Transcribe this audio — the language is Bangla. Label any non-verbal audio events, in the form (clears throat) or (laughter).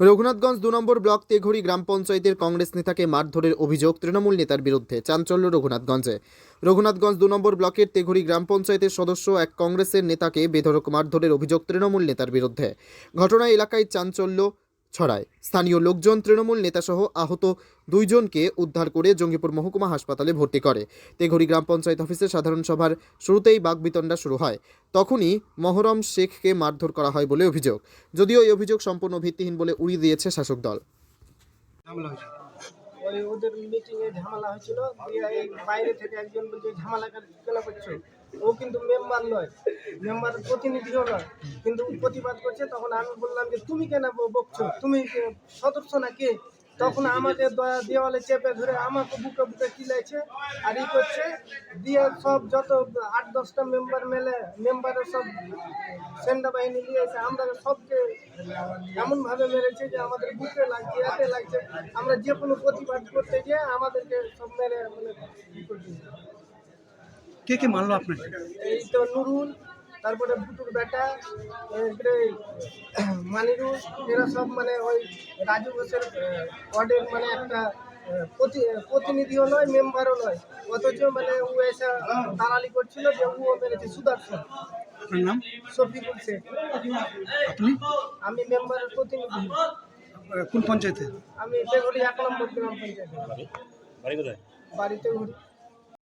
রঘুনাথগঞ্জ দু নম্বর ব্লক তেঘড়ি গ্রাম পঞ্চায়েতের কংগ্রেস নেতাকে মারধরের অভিযোগ তৃণমূল নেতার বিরুদ্ধে চাঞ্চল্য রঘুনাথগঞ্জে। রঘুনাথগঞ্জ দু নম্বর ব্লকের তেঘড়ি গ্রাম পঞ্চায়েতের সদস্য এক কংগ্রেসের নেতাকে বেধরক মারধরের অভিযোগ তৃণমূল নেতার বিরুদ্ধে। ঘটনায় এলাকায় চাঞ্চল্য ছড়ায়। স্থানীয় লোকজন, তৃণমূল নেতাসহ আহত দুইজনকে উদ্ধার করে জঙ্গিপুর মহকুমা হাসপাতালে ভর্তি করে। তেঘড়ি গ্রাম পঞ্চায়েত অফিসে সাধারণ সভার শুরুতেই বাগবিতণ্ডা শুরু হয়। তখনই মহরম শেখকে মারধর করা হয় বলে অভিযোগ। যদিও এই অভিযোগ সম্পূর্ণ ভিত্তিহীন বলে উড়িয়ে দিয়েছে শাসক দল। ওই ওদের মিটিং এ ঝামেলা হয়েছিল। দিয়ে বাইরে থেকে একজন বলছে, ঝামেলা কেন? ও কিন্তু মেম্বার নয়। মেম্বার প্রতিনিধিও নয় কিন্তু প্রতিবাদ করছে তখন আমি বললাম যে তুমি কেন বকছো? তুমি সদস্য না কে তখন আমাকে দয়া দেওয়ালে চেপে ধরে আমাকে বুকে বুকে কিলাইছে আর ই করছে। দিয়ে সব যত আট দশটা মেম্বার মেলে মেম্বারের সব সেনাবাহিনী নিয়ে এসে আমরা সবকে এমনভাবে মেরেছে যে আমাদের বুকে লাগছে এতে লাগছে। আমরা যে কোনো প্রতিবাদ করতে গিয়ে আমাদেরকে সব মেরে মানে। কে কে মারলো এই তো নুরুল তারপরে বুটুর বেটা এরপরে (clears throat) মানিরুল এরা সব মানে ওই রাজু ঘোষের ওয়ার্ডের মানে একটা প্রতি- প্রতিনিধিও নয় মেম্বারও নয়। অথচ মানে ও এসে দালালি করছিল যে ও মেরেছে সুদর্শন। নাম? শফিকুল শেখ। আপনি? আমি মেম্বারের প্রতিনিধি। কোন পঞ্চায়েতে? আমি বেগুড়ি এক নম্বর গ্রাম পঞ্চায়েত। বাড়ি কোথায়? বাড়িতে